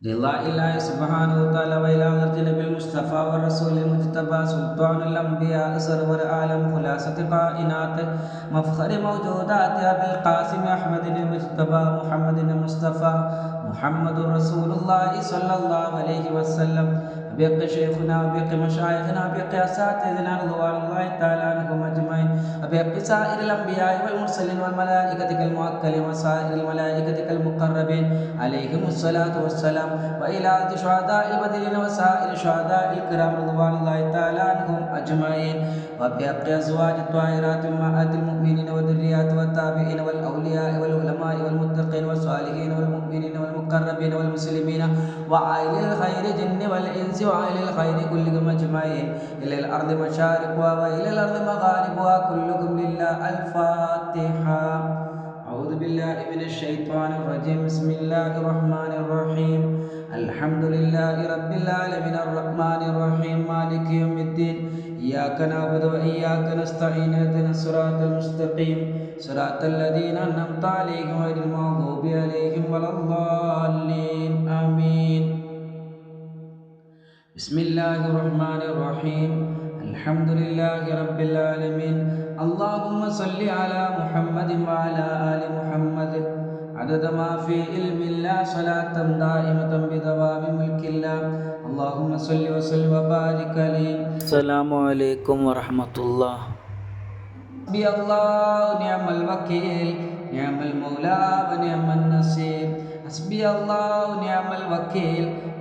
رضا الله سبحانه وتعالى وإلى نبي المصطفى والرسول المجتبى سلطان الأنبياء سرور عالم خلاصة كائنات مفخر أبي القاسم أحمد المجتبى محمد المصطفى محمد رسول الله صلى الله عليه وسلم. بيق شيخنا وبيق مشايخنا وبيق أساتذنا رضوان الله تعالى عنهم أجمعين. وبيق سائر الأنبياء والمرسلين والملائكة كالمؤكلين وسائر الملائكة كالمقربين. عليهم الصلاة والسلام. وإلى شهداء البدرين وسائر شهداء الكرام رضوان الله تعالى عنهم أجمعين. وبيق أزواج الطاهرات أمهات المؤمنين وعائل الخير جن والإنس وعائل الخير كلكم أجمعين. إلى الأرض مشارقها وإلى الأرض مغاربها كلكم لله الفاتحة. أعوذ بالله من الشيطان الرجيم. بسم الله الرحمن الرحيم. الحمد لله رب العالمين. الرحمن الرحيم. مالك يوم الدين. إياك نعبد وإياك نستعين. اهدنا الصراط المستقيم. صراط الذين أنعمت عليهم غير المغضوب عليهم ولا الضالين. آمين. بسم الله الرحمن الرحيم الحمد لله رب العالمين اللهم صل على محمد وعلى آل محمد عدد ما في علم الله صلاة دائمة بدوام ملك الله اللهم صل وسلم وبارك عليه السلام عليكم ورحمة الله حسبي الله نعم الوكيل نعم المولى ونعم النصير حسبي الله نعم الوكيل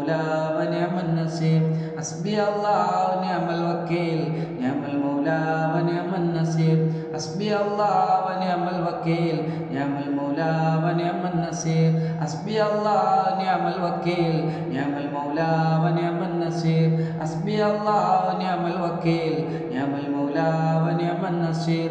ونعم النصير حسبي الله ونعم الوكيل نعم المولى ونعم النصير حسبي الله ونعم الوكيل نعم المولى ونعم النصير حسبي الله ونعم الوكيل نعم المولى ونعم النصير حسبي الله ونعم الوكيل نعم المولى ونعم النصير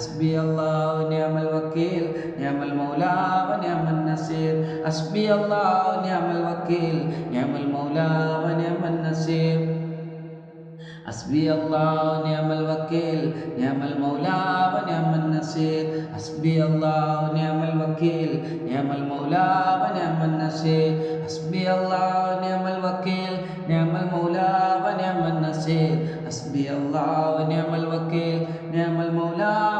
ഹസ്ബി അള്ളാഹു നിയമൽ വക്കീൽ നിയമൽ മൗലാവ നിയമൻ നസീർ ഹസ്ബി അള്ളാഹു നിയമൽ വക്കീൽ നിയമൽ മൗലാവ നിയമൻ നസീർ ഹസ്ബി അള്ളാഹു നിയമൽ വക്കീൽ നിയമൽ മൗലാവ നിയമൻ നസീർ ഹസ്ബി അള്ളാഹു നിയമൽ വക്കീൽ നിയമൽ മൗലാവ നിയമൻ നസീർ ഹസ്ബി അള്ളാഹു നിയമൽ വക്കീൽ നിയമൽ മൗലാവ നിയമൻ നസീർ ഹസ്ബി അള്ളാഹു നിയമൽ വക്കീൽ നിയമൽ മൗലാവ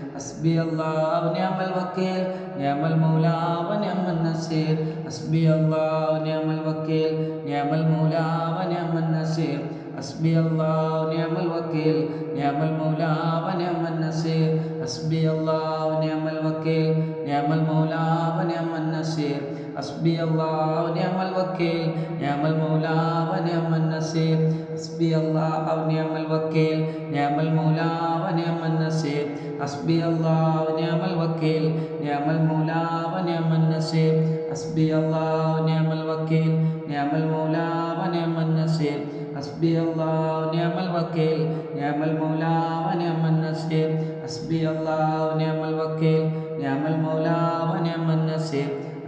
ഹസ്ബി അള്ളാഹു നിയമൽ വക്കീൽ നിയമൽ മൗലാവ നിയമൻ നസീർ. ഹസ്ബി അള്ളാഹു നിയമൽ വക്കീൽ നിയമൽ മൗലാവ നിയമൻ നസീർ. ഹസ്ബി അള്ളാഹു നിയമൽ വക്കീൽ നിയമൽ മൗലാവ നിയമൻ നസീർ. ഹസ്ബി അള്ളാഹു നിയമൽ വക്കീൽ നിയമൽ മൗലാവ നിയമൻ നസീർ. ഹസ്ബി അള്ളാഹു നിഅമൽ വക്കീൽ നിഅമൽ മൗലാ വ നിഅമൻ നസീർ ഹസ്ബി അള്ളാഹു നിഅമൽ വക്കീൽ നിഅമൽ മൗലാ വ നിഅമൻ നസീർ ഹസ്ബി അള്ളാഹു നിഅമൽ വക്കീൽ നിഅമൽ മൗലാ വ നിഅമൻ നസീർ ഹസ്ബി അള്ളാഹു നിഅമൽ വക്കീൽ നിഅമൽ മൗലാ വ നിഅമൻ നസീർ ഹസ്ബി അള്ളാഹു നിഅമൽ വക്കീൽ നിഅമൽ മൗലാ വ നിഅമൻ നസീർ ഹസ്ബി അള്ളാഹു നിഅമൽ വക്കീൽ നിഅമൽ മൗലാ വ നിഅമൻ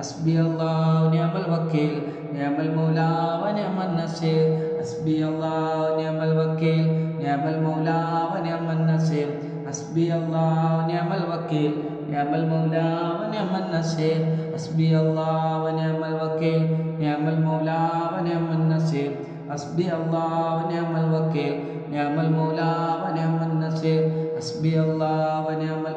അസ്ബി അള്ളാഹു നിഅമൽ വക്കീൽ നിഅമൽ മൗലാവ നിയമൻ നസീർ അസ്ബി അള്ളാഹു നിഅമൽ വക്കീൽ നിഅമൽ മൗലാവ നിയമൻ നസീർ അസ്ബി അള്ളാഹു നിഅമൽ വക്കീൽ നിഅമൽ മൗലാവ നിയമൻ നസീർ അസ്ബി അള്ളാഹു നിഅമൽ വക്കീൽ നിഅമൽ മൗലാവ നിയമൻ നസീർ അസ്ബി അള്ളാഹു നിഅമൽ വക്കീൽ നിഅമൽ മൗലാവ നിയമൻ നസീർ അസ്ബി അള്ളാഹു നിഅമൽ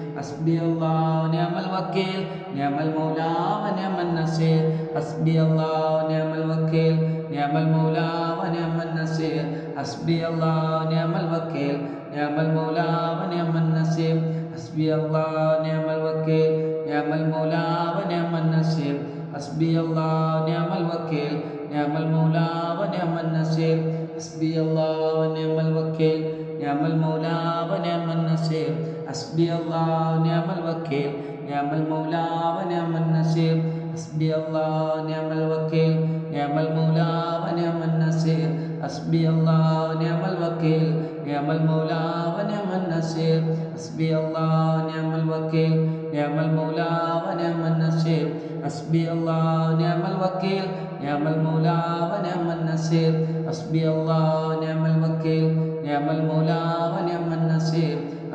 ഹസ്ബി അള്ളാഹുനമൽ വക്കീൽ നമൽ മൗലാവനമൻ നസീർ ഹസ്ബി അള്ളാഹുനമൽ വക്കീൽ നമൽ മൗലാവനമൻ നസീർ ഹസ്ബി അള്ളാഹുനമൽ വക്കീൽ നമൽ മൗലാവനമൻ നസീർ ഹസ്ബി അള്ളാഹുനമൽ വക്കീൽ നമൽ മൗലാവനമൻ നസീർ ഹസ്ബി അള്ളാഹുനമൽ വക്കീൽ നമൽ മൗലാവനമൻ നസീർ ഹസ്ബി അള്ളാഹുനമൽ വക്കീൽ നമൽ മൗലാവനമൻ നസീർ ഹസ്ബി അള്ളാഹ് നിയമൽ വക്കീൽ നിയമൽ മൗലാവ നിയമൻ നസീർ ഹസ്ബി അള്ളാഹ് നിയമൽ വക്കീൽ നിയമൽ മൗലാവ നിയമൻ നസീർ ഹസ്ബി അള്ളാഹ് നിയമൽ വക്കീൽ നിയമൽ മൗലാവ നിയമൻ നസീർ ഹസ്ബി അള്ളാഹ് നിയമൽ വക്കീൽ നിയമൽ മൗലാവ നിയമൻ നസീർ ഹസ്ബി അള്ളാഹ് നിയമൽ വക്കീൽ നിയമൽ മൗലാവ നിയമൻ നസീർ ഹസ്ബി അള്ളാഹ് നിയമൽ വക്കീൽ നിയമൽ മൗലാവ നിയമൻ നസീർ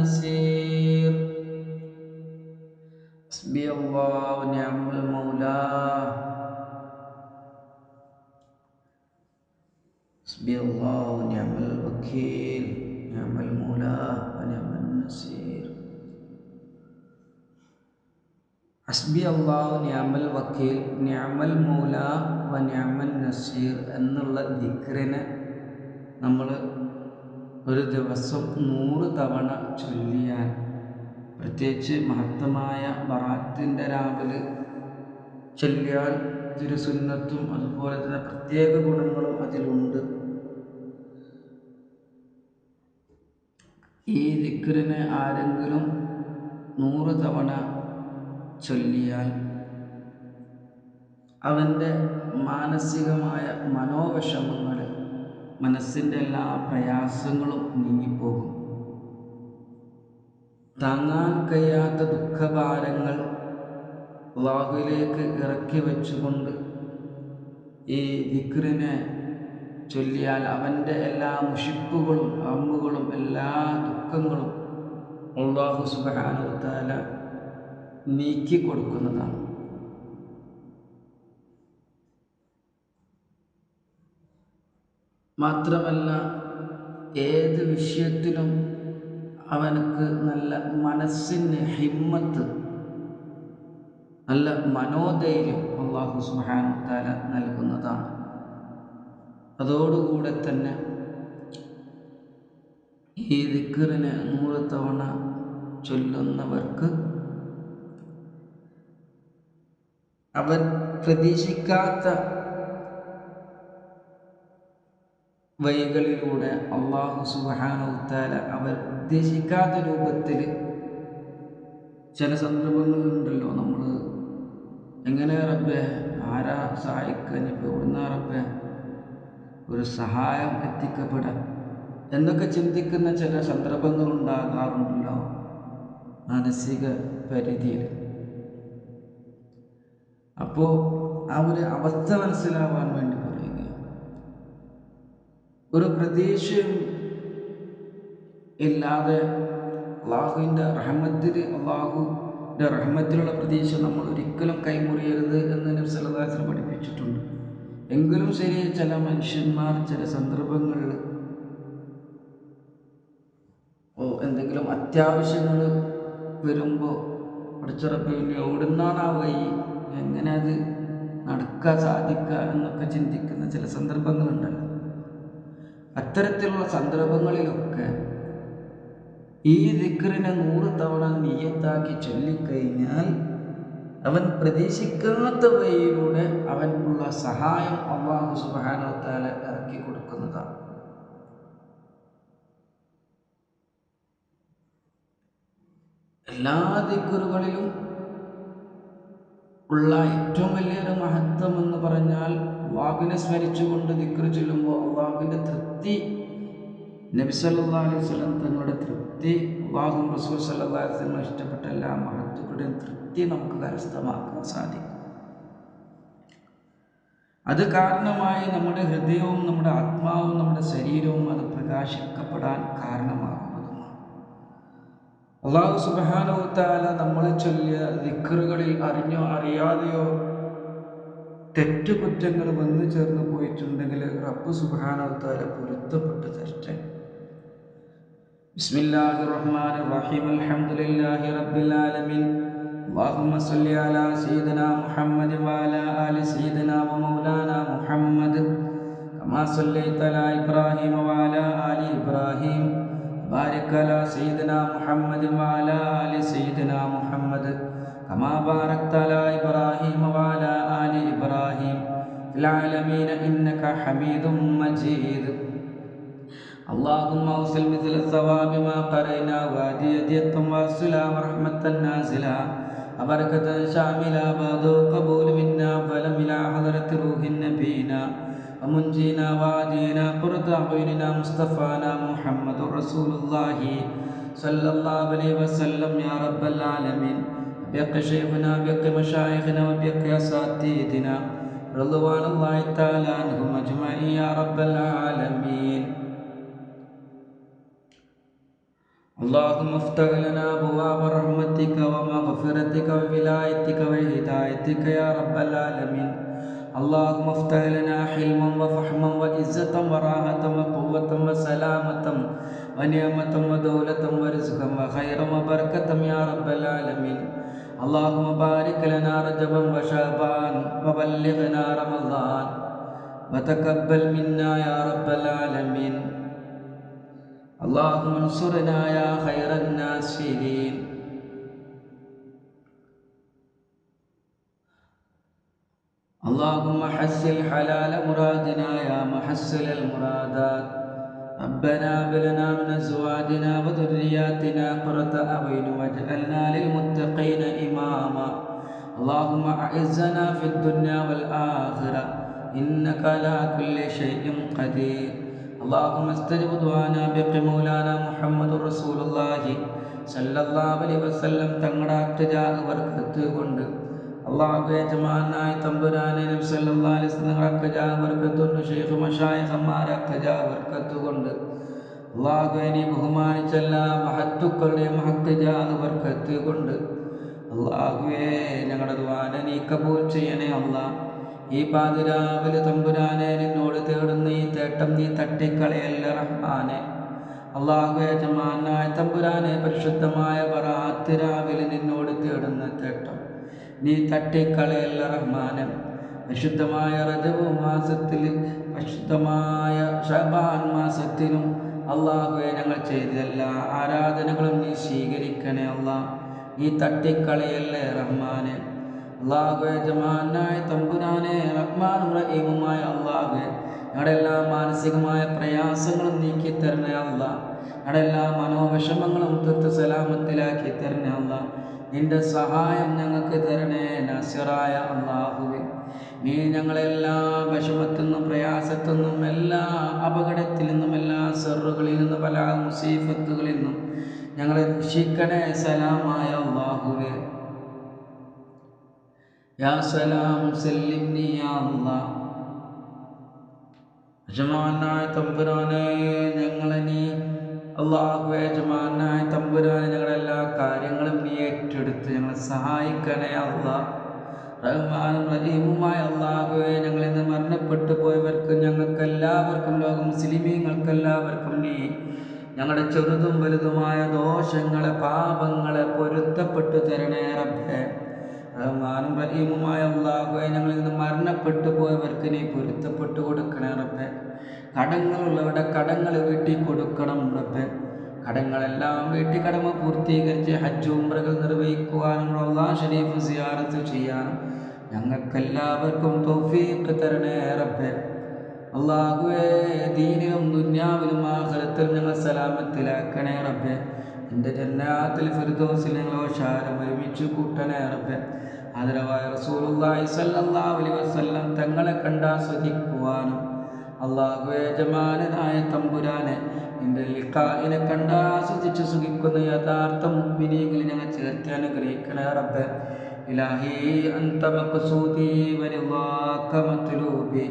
النصير حسبي الله ونعم المولى حسبي الله ونعم الوكيل نعم المولى ونعم النصير ഹസ്ബി അള്ളാഹു നിയമൽ വക്കീൽ നിയമൽ മൂല വ നിയമൽ നസീർ എന്നുള്ള ദിക്റിനെ നമ്മൾ ഒരു ദിവസം നൂറ് തവണ ചൊല്ലിയാൽ പ്രത്യേകിച്ച് മഹത്തമായ ബറാത്തിന്റെ രാവിലെ ചൊല്ലിയാൽ തിരുസുന്നത്തും അതുപോലെ തന്നെ പ്രത്യേക ഗുണങ്ങളും അതിലുണ്ട്. ഈ ദിക്കറിനെ ആരെങ്കിലും നൂറ് തവണ ചൊല്ലിയാൽ അവന്റെ മാനസികമായ മനോവിഷമങ്ങൾ മനസ്സിന്റെ എല്ലാ പ്രയാസങ്ങളും നീങ്ങിപ്പോകും. താങ്ങാൻ കഴിയാത്ത ദുഃഖഭാരങ്ങൾ അള്ളാഹുവിലേക്ക് ഇറക്കി വെച്ചുകൊണ്ട് ഈ ദിക്റിനെ ചൊല്ലിയാൽ അവന്റെ എല്ലാ മുഷിപ്പുകളും അമ്മുകളും എല്ലാ ദുഃഖങ്ങളും അള്ളാഹു സുബാനുത്താല നീക്കി കൊടുക്കുന്നതാണ്. മാത്രമല്ല ഏത് വിഷയത്തിലും അവനക്ക് നല്ല മനസ്സിന് ഹിമ്മത്ത് നല്ല മനോധൈര്യം അള്ളാഹു സുഹാനുത്താല നൽകുന്നതാണ്. അതോടുകൂടെ തന്നെ ഈ ദിക്കറിന് നൂറ് തവണ ചൊല്ലുന്നവർക്ക് അവർ പ്രതീക്ഷിക്കാത്ത വഴികളിലൂടെ അള്ളാഹു സുബാനുത്താല അവർ ഉദ്ദേശിക്കാത്ത രൂപത്തിൽ ചില സന്ദർഭങ്ങളുണ്ടല്ലോ നമ്മൾ എങ്ങനെ റബ്ബെ ആരാ സഹായിക്കാൻ ഇപ്പോൾ എവിടുന്ന റബ്ബെ ഒരു സഹായം എത്തിക്കപ്പെടാൻ എന്നൊക്കെ ചിന്തിക്കുന്ന ചില സന്ദർഭങ്ങൾ ഉണ്ടാകാറുണ്ടല്ലോ മാനസിക പരിധിയിൽ അപ്പോൾ ആ ഒരു അവസ്ഥ മനസ്സിലാവാൻ വേണ്ടി ഒരു പ്രതീക്ഷയും ഇല്ലാതെ അള്ളാഹുവിന്റെ റഹ്മത്തിൽ അള്ളാഹുവിന്റെ റഹ്മത്തിലുള്ള പ്രതീക്ഷ നമ്മൾ ഒരിക്കലും കൈമുറിയരുത് എന്ന് നബ്സലദാസിന് പഠിപ്പിച്ചിട്ടുണ്ട്. എങ്കിലും ശരി ചില മനുഷ്യന്മാർ ചില സന്ദർഭങ്ങളിൽ ഓ എന്തെങ്കിലും അത്യാവശ്യങ്ങൾ വരുമ്പോൾ പഠിച്ചുറപ്പ് എവിടുന്നാണ് എങ്ങനെ അത് നടക്കുക സാധിക്കുക എന്നൊക്കെ ചിന്തിക്കുന്ന ചില സന്ദർഭങ്ങളുണ്ടല്ലോ. അത്തരത്തിലുള്ള സന്ദർഭങ്ങളിലൊക്കെ ഈ ദിക്കറിനെ നൂറ് തവണ നീയത്താക്കി ചൊല്ലിക്കഴിഞ്ഞാൽ അവൻ പ്രതീക്ഷിക്കാത്ത വഴിയിലൂടെ അവനുള്ള സഹായം അള്ളാഹു സുബാനോത്താല ഇറക്കി കൊടുക്കുന്നതാണ് എല്ലാ ദിക്കറുകളിലും ഉള്ള ഏറ്റവും വലിയൊരു മഹത്വം എന്ന് പറഞ്ഞാൽ അള്ളാഹുവിനെ സ്മരിച്ചുകൊണ്ട് ദിക്ർ ചൊല്ലുമ്പോൾ അള്ളാഹുവിന്റെ തൃപ്തി നബി സല്ലാ അലൈഹി തങ്ങളുടെ തൃപ്തി അള്ളാഹു റസൂൽ സല്ലാ അലൈഹി ഇഷ്ടപ്പെട്ട എല്ലാ മഹത്വങ്ങളുടെയും തൃപ്തി നമുക്ക് കരസ്ഥമാക്കാൻ സാധിക്കും. അത് കാരണമായി നമ്മുടെ ഹൃദയവും നമ്മുടെ ആത്മാവും നമ്മുടെ ശരീരവും അത് പ്രകാശിക്കപ്പെടാൻ കാരണമാകുന്നതുമാണ് അള്ളാഹു സുബാനവുത്താല നമ്മൾ ചൊല്ലിയ ദിക്കറുകളിൽ അറിഞ്ഞോ അറിയാതെയോ തെറ്റുകുറ്റങ്ങൾ വന്നു ചേർന്ന് പോയിട്ടുണ്ടെങ്കിൽ റബ്ബ് സുബാനവുത്താല പൊരുത്തപ്പെട്ട് തരട്ടെ ബിസ്മില്ലാഹിർ റഹ്മാനിർ റഹീം അൽഹംദുലില്ലാഹി റബ്ബിൽ ആലമീൻ اللهم صل على سيدنا محمد وعلى آل سيدنا ومولانا محمد كما صليت على إبراهيم وعلى آل إبراهيم بارك على سيدنا محمد وعلى آل سيدنا محمد كما باركت على إبراهيم وعلى آل إبراهيم في العالمين إنك حميد مجيد اللهم اوصل مثل الثواب ما قرينا وهدية واصلا ورحمة نازلا وبركة شاملة بعد قبول منا فلم إلى حضرة روح نبينا ومنجينا وعدينا قرة أعيننا مصطفانا محمد رسول الله صلى الله عليه وسلم يا رب العالمين. بيق شيخنا بيق مشايخنا وبيق أساتذتنا رضوان الله تعالى عنهم أجمعين يا رب العالمين. اللهم افتح لنا أبواب رحمتك ومغفرتك وولايتك وهدايتك يا رب العالمين. اللهم افتح لنا حلما وفحما وعزة وراحة وقوة وسلامة ونعمة ودولة ورزقا وخيرا وبركة يا رب العالمين. اللهم بارك لنا رجبا وشعبان وبلغنا رمضان وتقبل منا يا رب العالمين. اللهم انصرنا يا خير الناصرين. اللهم حسن حلال مرادنا يا محسن المرادات ربنا بلنا من ازواجنا وذرياتنا قرة اعين واجعلنا للمتقين اماما اللهم اعزنا في الدنيا والاخره انك على كل شيء قدير اللهم استجب دعانا بق مولانا محمد رسول الله സല്ലല്ലാഹു അലൈഹി വസല്ലം തങ്ങളുടെ അറ്റജാഹ് വർക്കത്ത് കൊണ്ട് അള്ളാഹു യജമാനായ തമ്പുരാനെ നബി സല്ലല്ലാഹു അലൈഹി വസല്ലം അറ്റജാഹ് വർക്കത്ത് കൊണ്ട് ഷെയ്ഖ് മഷായിഖന്മാരെ അറ്റജാഹ് വർക്കത്ത് കൊണ്ട് അള്ളാഹുവിനെ ബഹുമാനിച്ച എല്ലാ മഹത്തുക്കളുടെ മഹത്തജാഹ് വർക്കത്ത് കൊണ്ട് അള്ളാഹുവേ ഞങ്ങളുടെ ദ്വാന നീ കബൂൽ ചെയ്യണേ അള്ളാ. ഈ പാതിരാവിലെ തമ്പുരാനെ നിന്നോട് തേടുന്ന ഈ തേട്ടം നീ തട്ടിക്കളയല്ല റഹ്മാനെ. അള്ളാഹു യജമാനായ തമ്പുരാനെ പരിശുദ്ധമായ വറാത്ത് രാവിലെ നിന്നോട് തേടുന്ന തേട്ടം. നീ തട്ടിക്കളയല്ല റഹ്മാനം. വിശുദ്ധമായ റജബ് മാസത്തിൽ പരിശുദ്ധമായ ഷബാൻ മാസത്തിലും അള്ളാഹുവെ ഞങ്ങൾ ചെയ്തതല്ല ആരാധനകളും നീ സ്വീകരിക്കണേ അള്ളാഹ് നീ തട്ടിക്കളയല്ലേ റഹ്മാനെ. അള്ളാഹുവെ ജമാനായ തമ്പുരാനെ റഹ്മാൻ റഹീമുമായ അള്ളാഹുവെ ഞങ്ങളുടെ എല്ലാ മാനസികമായ പ്രയാസങ്ങളും നീക്കി തരണേ അല്ല. ഞങ്ങളുടെ എല്ലാ മനോവിഷമങ്ങളും തീർത്ത് സലാമത്തിലാക്കി തരണേ അല്ല. നിന്റെ സഹായം ഞങ്ങൾക്ക് തരണേ നസറായ അള്ളാഹുവെ നീ ഞങ്ങളെല്ലാ വിഷമത്തിൽ നിന്നും പ്രയാസത്തിൽ നിന്നും എല്ലാ അപകടത്തിൽ നിന്നും എല്ലാ സെറുകളിൽ നിന്നും പല മുസീഫത്തുകളിൽ നിന്നും ഞങ്ങളെ രക്ഷിക്കണേ സലാമായ അള്ളാഹുവെ യാ സലാം സല്ലിംനി യാ അല്ലാഹ് യജമാനായ തമ്പുരാനെ ഞങ്ങളെ നീ അള്ളാഹു യജമാനായ തമ്പുരാനെ ഞങ്ങളുടെ എല്ലാ കാര്യങ്ങളും നീ ഏറ്റെടുത്ത് ഞങ്ങളെ സഹായിക്കണേ അള്ളാഹ് റഹ്മാനും റഹീമുമായ അള്ളാഹുവെ ഞങ്ങൾ ഇന്ന് മരണപ്പെട്ടു പോയവർക്കും ഞങ്ങൾക്ക് എല്ലാവർക്കും ലോക മുസ്ലിമീങ്ങൾക്കെല്ലാവർക്കും നീ ഞങ്ങളുടെ ചെറുതും വലുതുമായ ദോഷങ്ങളെ പാപങ്ങളെ പൊരുത്തപ്പെട്ടു തരണേ റബ്ബേ. റഹ്മാനും റഹീമുമായ അള്ളാഹുവെ ഞങ്ങളിൽ നിന്ന് മരണപ്പെട്ടു പോയവർക്ക് നീ പൊരുത്തപ്പെട്ടു കൊടുക്കണേ റബ്ബെ. കടങ്ങളുള്ളവരുടെ കടങ്ങൾ വീട്ടി കൊടുക്കണം റബ്ബെ. കടങ്ങളെല്ലാം വീട്ടി കടമ പൂർത്തീകരിച്ച് ഹജ്ജ് ഉംറകൾ നിർവഹിക്കുവാനും അള്ളാഹ് ഷരീഫ് സിയാറത്ത് ചെയ്യാനും ഞങ്ങൾക്കെല്ലാവർക്കും തൗഫീഖ് തരണേ റബ്ബെ. അള്ളാഹുവേ ദീനിലും ദുന്യാവിലും ആഹ്ലത്തിലും ഞങ്ങൾ സലാമത്തിലാക്കണേ റബ്ബെ. എൻ്റെ ജന്നാത്തിൽ ഫിർദോസിൽ ഞങ്ങൾ ഷാരം ഒരുമിച്ച് കൂട്ടണേ റബ്ബെ ആദരവായ റസൂലുള്ളാഹി സ്വല്ലല്ലാഹു അലൈഹി വസല്ലം തങ്ങളെ കണ്ടാസ്വദിക്കുവാനും അള്ളാഹു യജമാനായ തമ്പുരാനെ നിന്റെ ലിഖായിനെ കണ്ടാസ്വദിച്ച് സുഖിക്കുന്ന യഥാർത്ഥ മുഗ്മിനിയെങ്കിൽ ഞങ്ങൾ ചേർത്ത് അനുഗ്രഹിക്കണേ റബ്ബെ ഇലാഹി അന്ത മഖ്സൂദി വരിളാക മത്ലൂബി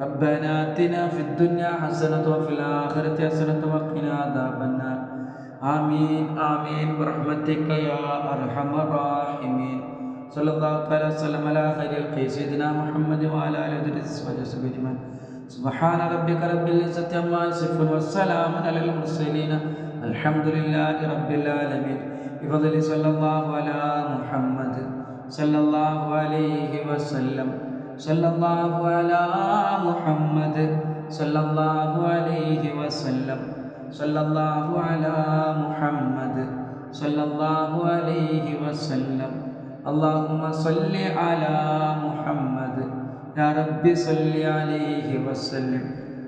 ربنا آتنا في الدنيا حسنة وفي الآخرة حسنة وقنا عذاب النار آمين آمين برحمتك يا أرحم الراحمين صلى الله تعالى وسلم على خير الخلق سيدنا محمد وعلى آله وصحبه أجمعين سبحان ربك رب العزة عما يصفون والسلام على المرسلين الحمد لله رب العالمين بفضل صلى الله على محمد صلى الله عليه وسلم صلى الله على محمد صلى الله عليه وسلم صلى الله على محمد صلى الله عليه وسلم اللهم صل على محمد يا رب صل عليه وسلم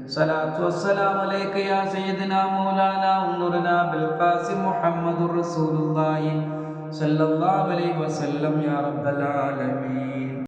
صلاة والسلام عليك يا سيدنا مولانا انظرنا بالقاسم محمد رسول الله صلى الله عليه وسلم يا رب العالمين